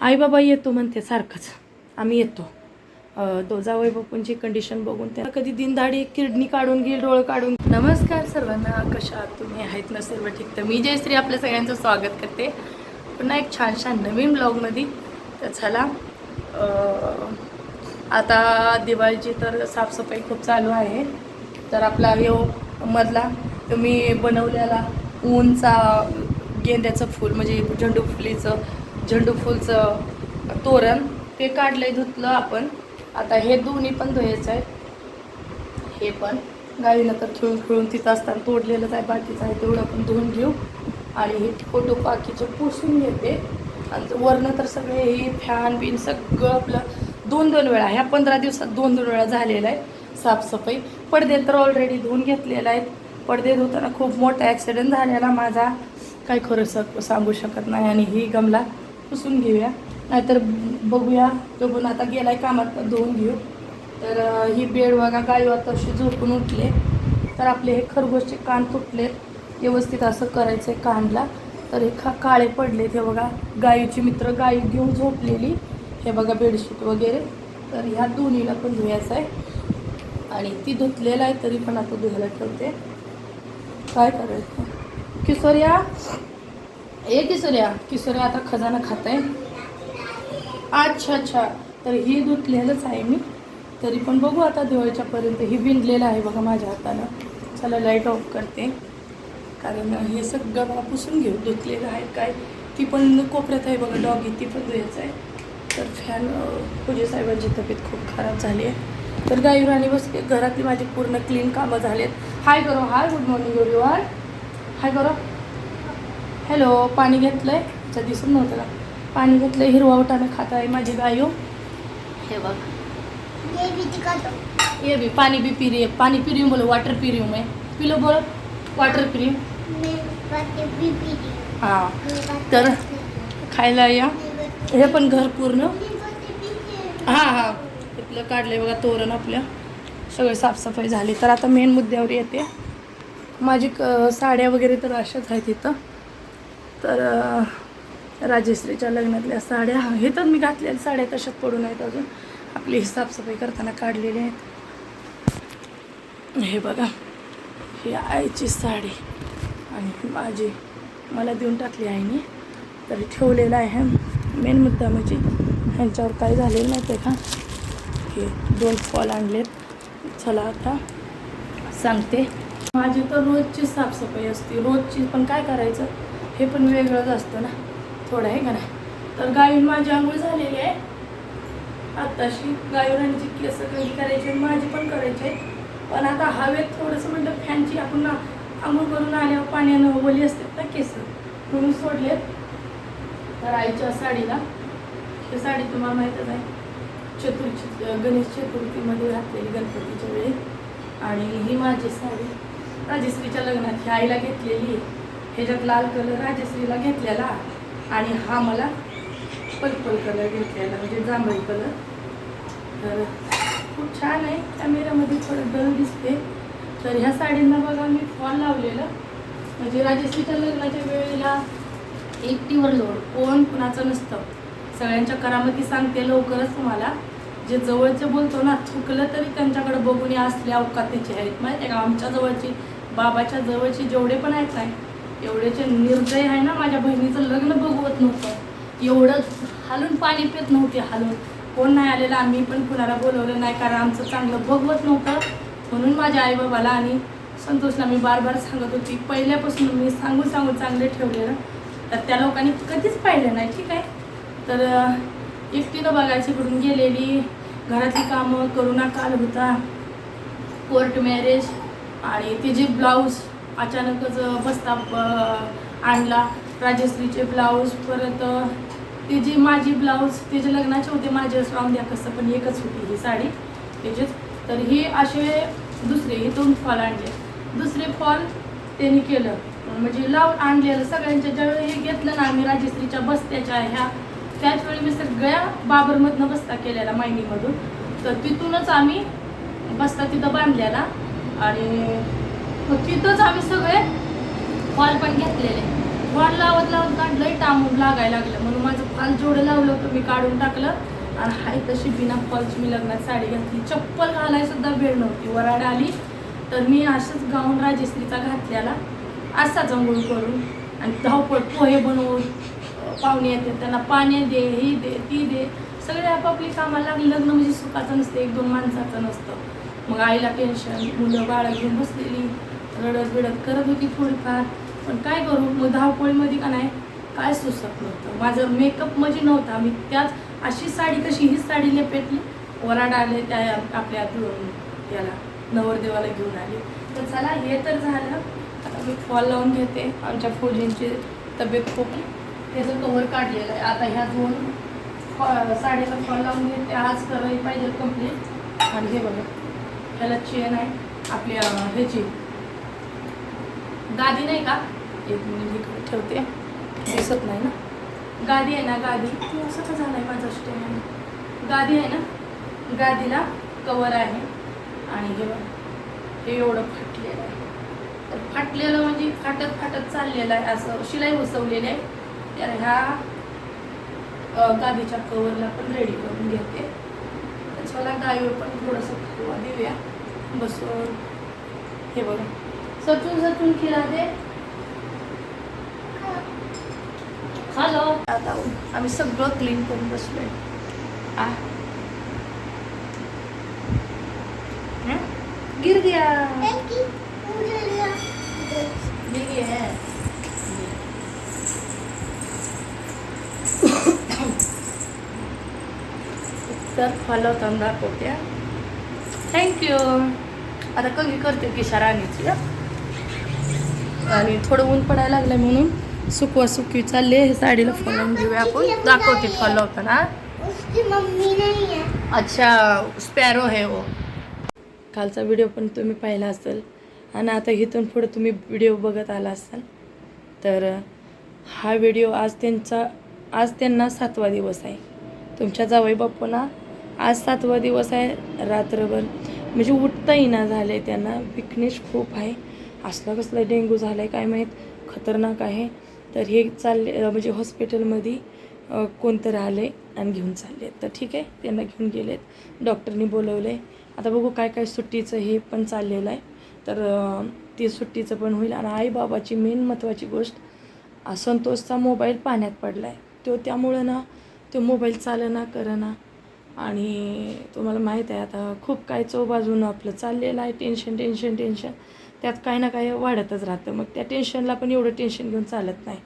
आई बाबा येतो म्हणते सारखंच. आम्ही येतो. दोजावय बापूंची कंडिशन बघून त्या कधी दिनदाडी किडनी काढून घेईल डोळं काढून नमस्कार सर्वांना. कशा आहात तुम्ही? आहेत ना सर्व ठीक. तर मी जयश्री आपल्या सगळ्यांचं स्वागत करते. पुन्हा एक छान छान नवीन ब्लॉगमध्ये. तर चला आता दिवाळीची तर साफसफाई खूप चालू आहे. तर आपला यो मधला तुम्ही बनवलेला ऊनचा गेंद्याचं फूल म्हणजे झेंडू फुलीचं झेंडू फुलचं तोरण ते काढलंय धुतलं आपण. आता हे दोन्ही पण धुवायचं आहे. हे पण. गाईनं तर खेळून खेळून तिथं असताना तोडलेलंच आहे बाकीचं आहे तेवढं आपण धुवून घेऊ. आणि हे फोटो बाकीचे पुसून घेते. आणि वरनं तर सगळे हे फॅन बिन सगळं आपलं दोन दोन वेळा ह्या पंधरा दिवसात दोन दोन वेळा झालेलं आहे साफसफाई. पडदे तर ऑलरेडी धुवून घेतलेला आहेत. पडदे धुताना खूप मोठा ॲक्सिडेंट झालेला माझा. काय खरं स सांगू शकत नाही आणि ही गमला पुसून घेऊया. नाहीतर बघूया तो पण आता गेलाय कामात धुवून घेऊ. तर ही बेड बघा गाय अशी झोपून उठले. तर आपले हे खरगोशचे कान तुटले व्यवस्थित असं करायचं आहे कानला तर हे खा काळे पडले हे बघा. गायीची मित्र गायी घेऊन झोपलेली. हे बघा बेडशीट वगैरे. तर ह्या दोन्हीला पण धुवायचं आहे आणि ती धुतलेलं आहे तरी पण आता धुवायला ठेवते. काय करायचं? किशोर्या ए किशोर्या किशोर्या आता खजाना खात आहे अच्छा अच्छा. तर ही धुतलेलंच आहे मी. तरी पण बघू आता दिवाळीच्यापर्यंत ही विणलेलं आहे बघा माझ्या हातानं. चला लाइट ऑफ करते. कारण हे सगळं मला पुसून घेऊ धुतलेलं आहे. काय? ती पण कोपऱ्यात आहे बघा डॉगी ती पण द्यायचं आहे. तर फॅन पूजे साहेबांची तब्येत खूप खराब झाली आहे. तर गाई आणि बस घरातली माझी पूर्ण क्लीन कामं झालेत. हाय करो hi good morning everyone hi करो हॅलो पाणी घेतलं आहे अच्छा दिसून नव्हतं का? पाणी घेतलं हिरवा वटाणं खात आहे माझी गायो. हे बघ. ये भी पानी भी पी रही है पानी पी रही हूँ बोलो वाटर पी रही हूँ मैं पी लो बोलो वाटर पी रही हूँ. हाँ तर खायला या. हे पण घर पूर्ण. हां हां. इथलं काढले बघा तोरण आपल्या सगळे साफसफाई झाली. तर आता मेन मुद्द्यावर येते. माझी क साड्या वगैरे तर अशाच आहेत इथं. तर राजेश्रीच्या लग्नातल्या साड्या हे तर मी घातलेल्या साड्या तशाच पडून आहेत अजून. आपली ही साफसफाई करताना काढलेली आहेत. हे बघा ही आईची साडी आणि माझी. मला देऊन टाकली आईने. तर ठेवलेलं आहे. मेन मुद्दा म्हणजे ह्यांच्यावर काय झालेलं नाही ते का? हे दोन फॉल आणलेत. चला आता सांगते. माझी तर रोजची साफसफाई असते रोजची. पण काय करायचं? हे पण वेगळंच असतं ना. थोडं आहे का नाही? तर गायीन माझी आंघोळ झालेली आहे. आत्ताशी गायीरांची केस कधी करायची माझी पण करायची आहे. पण आता हवेत थोडंसं म्हटलं फॅनची आपण ना आंघोळ करून आल्यावर पाण्यानं ओली असतात ना केस म्हणून सोडलेत. तर आईच्या साडीला ही साडी तुम्हाला माहीतच आहे. चतुर्थी गणेश चतुर्थीमध्ये घातलेली गणपतीच्या वेळी. आणि ही माझी साडी. राजश्रीच्या लग्नात ही आईला घेतलेली ह्याच्यात लाल कलर राजश्रीला घेतलेला आणि हा मला पर्पल कलर घेतलेला म्हणजे जांभळी कलर तर खूप छान आहे. कॅमेऱ्यामध्ये थोडं डल दिसते. तर ह्या साडींना बघा मी फॉल लावलेलं. म्हणजे राजश्रीच्या लग्नाच्या वेळेला एकटीवर लोड. कोण कुणाचं नसतं. सगळ्यांच्या करामती सांगते लवकरच तुम्हाला. जे जवळचे बोलतो ना चुकलं तरी त्यांच्याकडे बघून या असल्या औकातीचे आहेत. माहिती आहे का? आमच्या जवळची बाबाच्या जवळचे जेवढे पण आहेत नाही एवढेचे निर्दय आहे ना माझ्या बहिणीचं लग्न बघवत नव्हतं. एवढं हालून पाणी पित नव्हते हालून. कोण नाही आलेलं आम्ही पण कुणाला बोलवलं नाही कारण आमचं चांगलं बघवत नव्हतं. म्हणून माझ्या आईबाबाला आणि संतोषला मी बार बार सांगत होती पहिल्यापासून मी सांगून सांगून चांगले ठेवलेलं तर त्या लोकांनी कधीच पाहिलं नाही ठीक आहे? तर एकटीनं बघायची कडून गेलेली घरातली कामं करोना काल होता कोर्ट मॅरेज. आणि तिचे ब्लाऊज अचानकच बसता आणला राजश्रीचे ब्लाऊज परत ते जे माझी ब्लाऊज तिचे लग्नाचे होते माझे राहून द्या कसं पण एकच होती ही साडी त्याचेच. तर हे असे दुसरे हे दोन फॉल आणले. दुसरे फॉल त्यांनी केलं. म्हणजे लावून आणलेलं सगळ्यांच्या ज्यावेळी हे घेतलं ना आम्ही राजश्रीच्या बस्त्याच्या ह्या त्याच वेळी मी सगळ्या बाबरमधनं बस्ता केलेला मायनीमधून. तर तिथूनच आम्ही बस्ता तिथं बांधलेला. आणि मग तिथंच आम्ही सगळे फॉल पण घेतलेले. फॉल लावत लावत काढलं टांबून लागायला लागलं. म्हणून माझं फॉल जेवढं लावलं होतं मी काढून टाकलं. आणि हाय तशी बिना फॉलची मी लग्नात साडी घातली. चप्पल घालायसुद्धा वेळ नव्हती. वराड आली तर मी असंच गाऊन राजेश्रीचा घातल्याला असाच अंघोळ करून आणि धावपळ पोहे बनवून पाहुणे येते त्यांना पाणी दे ही दे ती दे. सगळे आपापली कामाला लग्न म्हणजे सुखाचं नसतं एक दोन माणसाचं नसतं. मग आईला टेन्शन मुलं बाळं घेऊन बसलेली रडत बिडत करत होती थोडीफार. पण काय करू मग धावपळीमध्ये का नाही काय सुचत नव्हतं. माझं मेकअप म्हणजे नव्हता. मी त्याच अशी साडी कशी ही साडी लेपेटली वराड आले त्या आपल्या याला नवरदेवाला घेऊन आले. तर चला हे तर झालं. आता मी फॉल लावून घेते. आमच्या फौजींची तब्येत खूप त्याचं कवर काढलेलं आहे. आता ह्या दोन फॉ- साडीला फॉल लावून घेते. आज करायला पाहिजे कंप्लीट आणि हे बघा. त्याला चेन आहे आपल्या ह्याची. गादी नाही का? एक मिनिट ठेवते. दिसत नाही ना? गादी आहे ना गादी? ती असं का झालं आहे माझं स्टेन गादी आहे ना? गादीला कवर आहे. आणि हे हे एवढं फाटलेलं आहे. तर फाटलेलं म्हणजे फाटत फाटत चाललेलं आहे असं शिलाई बसवलेली आहे. तर ह्या गादीच्या कवरला पण रेडी करून घेते. तर चला पण थोडंसं खवा देऊया. बसून. हे बघा. सचून सचून खिरा दे. हॅलो आता आम्ही सगळं क्लीन करून बसलोय. आ? गिर गया गिर गया तर फॉलो होताना दाखवते थँक्यू आता कमी करते की राणीची हं? आणि थोडं ऊन पडायला लागलं म्हणून सुकवा सुकवी चालले हे साडीला फॉलोन घेऊया आपण. दाखवते फॉलो होताना उसकी मम्मी नहीं है अच्छा स्पॅरो आहे हो कालचा व्हिडिओ पण तुम्ही पाहिला असेल. आणि आता इथून पुढे तुम्ही व्हिडिओ बघत आला असाल. तर हा व्हिडिओ आज त्यांचा आज त्यांना सातवा दिवस आहे. तुमच्या जावई बापूंना आज सातवा दिवस आहे रात्रभर. म्हणजे उठता येईना झालं आहे त्यांना. विकनेस खूप आहे. असला कसला डेंग्यू झाला आहे काय माहीत? खतरनाक आहे. तर हे चालले म्हणजे हॉस्पिटलमध्ये कोणतं राहिलं आहे आणि घेऊन चालले तर ठीक आहे त्यांना घेऊन गेलेत. डॉक्टरनी बोलवलं आहे आता बघू काय काय सुट्टीचं हे पण चाललेलं आहे. तर ते सुट्टीचं पण होईल. आणि आईबाबाची मेन महत्त्वाची गोष्ट असंतोषचा संतोषचा मोबाईल पाण्यात पडला आहे तो त्यामुळं ना तो मोबाईल चालना करना आणि तुम्हाला माहीत आहे आता खूप काय चौबाजूनं आपलं चाललेलं आहे टेन्शन टेन्शन टेन्शन त्यात काही ना काही वाढतच राहतं. मग त्या टेन्शनला पण एवढं टेन्शन घेऊन चालत नाही.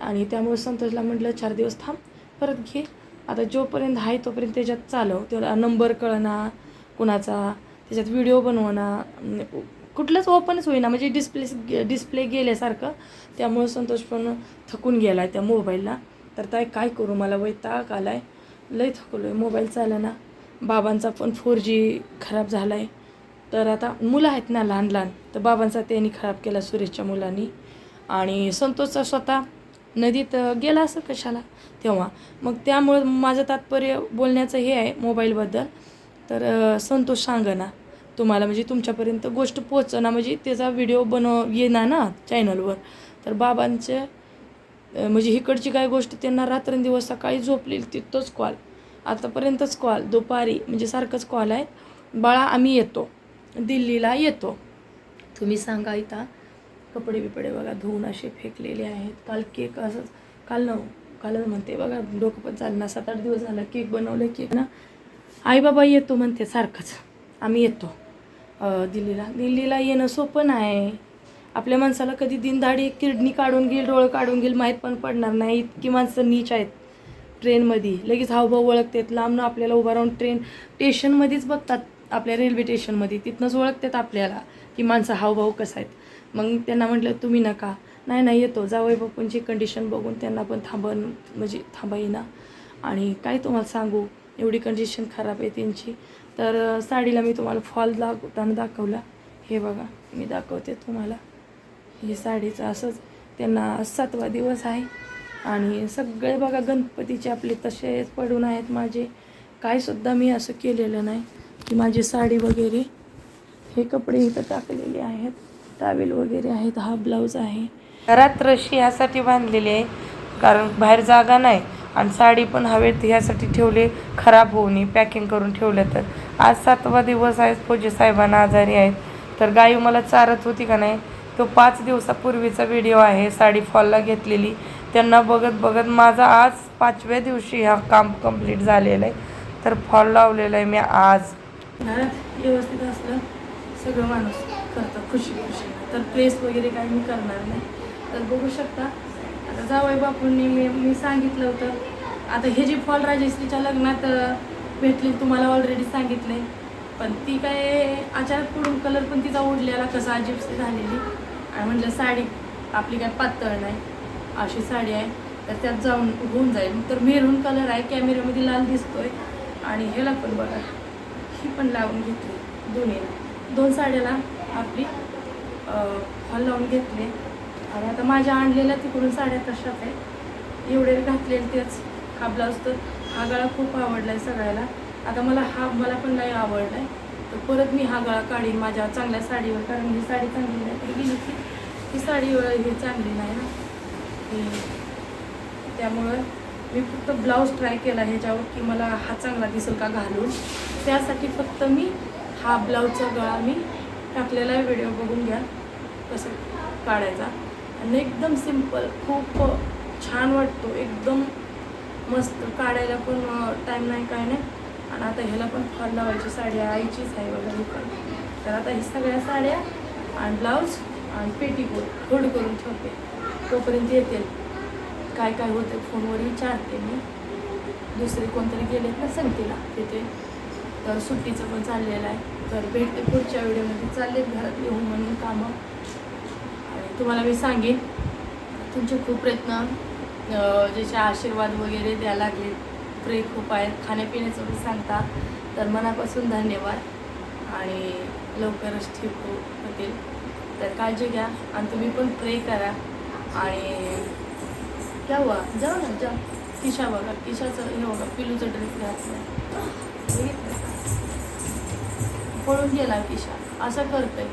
आणि त्यामुळे संतोषला म्हटलं चार दिवस थांब परत घे. आता जोपर्यंत आहे तोपर्यंत त्याच्यात चालव. त्याला नंबर कळणा कुणाचा त्याच्यात व्हिडिओ बनवणं कुठलंच ओपनच होईना. म्हणजे डिस्प्ले डिस्प्ले गेल्यासारखं. त्यामुळे संतोष पण थकून गेला आहे त्या मोबाईलला तर काय काय करू? मला वैताग आला आहे लय थकलो आहे मोबाईल ना बाबांचा पण फोर जी खराब झाला आहे तर आता मुलं आहेत ना लहान लहान तर बाबांचा त्यांनी खराब केला सुरेशच्या मुलांनी. आणि संतोषचा स्वतः नदीत गेला असं कशाला? तेव्हा. मग त्यामुळं माझं तात्पर्य बोलण्याचं हे आहे मोबाईलबद्दल. तर संतोष संतोष ना तुम्हाला म्हणजे तुमच्यापर्यंत गोष्ट पोचना म्हणजे त्याचा व्हिडिओ बनव येणार ना चॅनलवर तर बाबांचे म्हणजे इकडची काय गोष्ट त्यांना रात्रंदिवस सकाळी झोपलेली तिथंच कॉल आतापर्यंतच कॉल दुपारी म्हणजे सारखंच कॉल आहे बाळा आम्ही येतो. दिल्लीला येतो. तुम्ही सांगा इथं कपडे बिपडे बघा धुवून असे फेकलेले आहेत. काल केक असंच काल न कालच म्हणते बघा डोकं पण चालणार सात आठ दिवस झालं केक बनवलं केक ना. आई बाबा येतो म्हणते सारखंच. आम्ही येतो. दिल्लीला. दिल्लीला येणं सोपं नाही. आपल्या माणसाला कधी दिनधाडी किडनी काढून घेईल डोळं काढून घेईल माहीत पण पडणार नाही. इतकी माणसं नीच आहेत ट्रेनमध्ये. लगेच हावभाव ओळखतात. लांबनं आपल्याला उभा राहून ट्रेन स्टेशनमध्येच बघतात आपल्या रेल्वे स्टेशनमध्ये. तिथनंच ओळखतात आपल्याला की माणसं हावभाव कसं आहेत. मग त्यांना म्हटलं तुम्ही नका. नाही नाही येतो. जावई बापूंची कंडिशन बघून त्यांना पण थांबन म्हणजे थांबा येईना. आणि काय तुम्हाला सांगू? एवढी कंडिशन खराब आहे त्यांची. तर साडीला मी तुम्हाला फॉल दाखवताना दाखवला. हे बघा मी दाखवते तुम्हाला. ही साडीचं असंच त्यांना सातवा दिवस आहे. आणि सगळे बघा गणपतीचे आपले तसेच पडून आहेत माझे. कायसुद्धा मी असं केलेलं नाही. की माझी साडी वगैरे. हे कपडे इथं टाकलेले आहेत. टावेल वगैरे आहेत. हा ब्लाऊज आहे. घरात रशी ह्यासाठी बांधलेली आहे. कारण बाहेर जागा नाही. आणि साडी पण हवेत ह्यासाठी ठेवले. खराब होऊ नये पॅकिंग करून ठेवल्या तर. आज सातवा दिवस आहे. पूजे साहेबांना आजारी आहेत. तर गायी मला चारत होती का नाही? तो पाच दिवसापूर्वीचा व्हिडिओ आहे साडी फॉलला घेतलेली. त्यांना बघत बघत माझा आज पाचव्या दिवशी हा काम कंप्लीट झालेला आहे. तर फॉल लावलेला आहे मी आज. घरात व्यवस्थित असलं सगळं माणूस करतं खुशी खुशी. तर प्रेस वगैरे काही मी करणार नाही. तर बघू शकता. आता जावई बापूंनी मी मी सांगितलं होतं. आता हे जी फॉल राजेश्रीच्या लग्नात भेटले भेटली तुम्हाला ऑलरेडी सांगितले पण ती काय अचानक पडून कलर पण तिचा ओढल्याला कसा अजिबसी झालेली. आणि म्हटलं साडी आपली काय पातळ नाही अशी साडी आहे तर त्यात जाऊन होऊन जाईल. तर मेरून कलर आहे कॅमेऱ्यामध्ये लाल दिसतोय. आणि ह्याला पण बघा ही पण लावून घेतली दोन्हीला. दोन साड्याला आपली हॉल लावून घेतले. आणि आता माझ्या आणलेल्या तिकडून साड्या तशाच आहे एवढे घातलेले तेच. हा ब्लाऊज तर हा गळा खूप आवडला आहे सगळ्याला. आता मला हा मला पण नाही आवडला आहे तर परत मी हा गळा काढीन माझ्या चांगल्या साडीवर कारण ही साडी चांगली नाही. तर गेली की ही साडी ही चांगली नाही ना. त्यामुळं मी फक्त ब्लाऊज ट्राय केला ह्याच्यावर की मला हा चांगला दिसेल का घालून. त्यासाठी फक्त मी हा ब्लाऊजचा गळा मी टाकलेला व्हिडिओ बघून घ्या कसं काढायचा. आणि एकदम सिंपल खूप छान वाटतो. एकदम मस्त. काढायला पण टाईम नाही काय नाही. आणि आता ह्याला पण फॉल लावायची साडी आईचीच आहे बघा ही पण. तर आता ही सगळ्या साड्या आणि ब्लाऊज आणि पेटीकोट होल्ड करून ठेवते. तोपर्यंत येतील काय काय होते फोनवर विचारते मी. दुसरे कोणतरी गेलेत ना संगतीला तिथे. तर सुट्टीचं पण चाललेलं आहे. तर भेटते पुढच्या व्हिडिओमध्ये. चालले घरात येऊन म्हणून कामं. आणि तुम्हाला मी सांगेन तुमचे खूप प्रयत्न ज्याचे आशीर्वाद वगैरे द्यायला लागले प्रे खूप आहेत खाण्यापिण्याचं पण सांगता तर मनापासून धन्यवाद. आणि लवकरच ठीक होतील. तर काळजी घ्या आणि तुम्ही पण प्रे करा. आणि क्या हुआ जाऊ ना जा. किशा बघा किशाचं हे बघा पिलूचं ड्रेस घातलं पळून गेला किशा असं करतंय.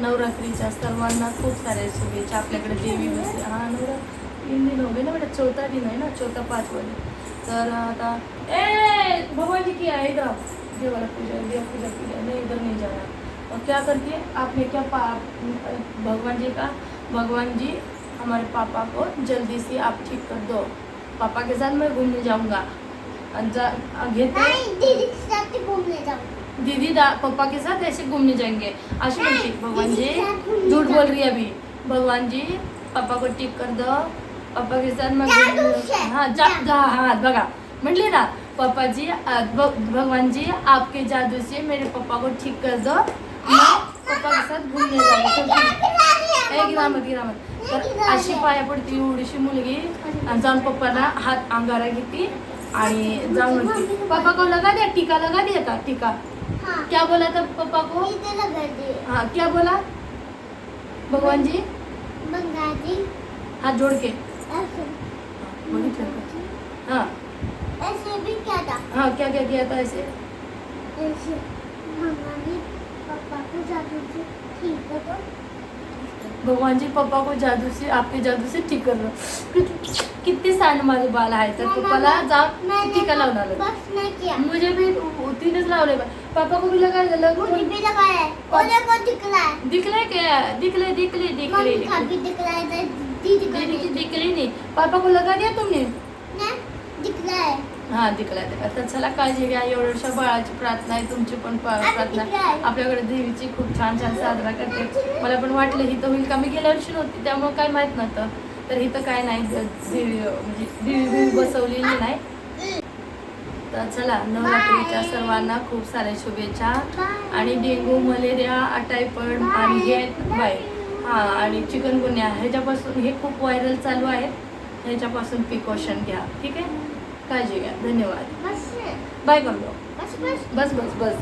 नवरात्रीच्या सर्वांना खूप साऱ्या शुभेच्छा आपल्याकडे देवी बसते हा नवरा तीन दिन हो ना बेटा चौथा दिन आहे ना चौथा पाच वाले तर आता ए भगवान जी की है इधर आओ। देवाला पूजा देव पूजा पूजा. नहीं इधर नहीं जाना और क्या करती है आपने क्या पा भगवान जी का? भगवान जी हमारे पापा को जल्दी से आप ठीक कर दो. पापा के साथ मैं घूमने जाऊँगा. दीदी पापा के साथ ऐसे घूमने जाएँगे. म्हणते भगवान जी झूठ बोल रही है अभी. भगवान जी पापा को ठीक कर दो. जादू से। हाँ हाँ बघा. म्हटली ना पापा जी अ, भ- भगवान जी आपके जादू से मेरे पापा को ठीक कर दो. मैं पापा के साथ घूमने गिरामत गिरामत तर अशी पाया पडती एवढीशी मुलगी. आणि जाऊन पप्पाला हात अंगारा घेते. आणि जाऊन म्हणते पापा को लगा दिया टीका लगा दिया था टीका. क्या बोला था पापा को? हाँ क्या बोला? भगवान जी बंगाली हाथ जोड़ के ऐसे बघितलं का? हाँ। ऐसे भी क्या था? हाँ क्या क्या किया था ऐसे? ऐसे बंगाली पापा को जादू से ठीक भगवान जी पप्पा को जादू से आपके जादू से ठीक कर लो कि- किती सान माझे बाल आहे तर पप्पाला जा मैंने टीका किया। मुझे भी तीनच लावले पापा को भी लगा मुझे भी लगाया है। ओले को दिखला है। दिखले क्या? दिखले दिखले दिखले मम्मी दिखला है। दीदी का दिखली नहीं. पापा को लगा दिया तुमने दिखला है हा दिखला दिखला तर चला काळजी घ्या. एवढ्याशा बाळाची प्रार्थना आहे. तुमची पण प्रार्थना. आपल्याकडे देवीची खूप छान छान साजरा करते. मला पण वाटलं हिथं होईल का? मी गेल्या वर्षी नव्हती त्यामुळे काय माहीत नव्हतं. तर हिथं काय नाही देवी म्हणजे देवी बसवलेली नाही. तर चला नवरात्रीच्या सर्वांना खूप साऱ्या शुभेच्छा. आणि डेंगू मलेरिया टायफॉइड आणि हे बाय हां आणि चिकनगुन्या ह्याच्यापासून हे खूप व्हायरल चालू आहे. ह्याच्यापासून प्रिकॉशन घ्या. ठीक आहे? काळजी घ्या. धन्यवाद. बस. बाय करतो बस बस. बस बस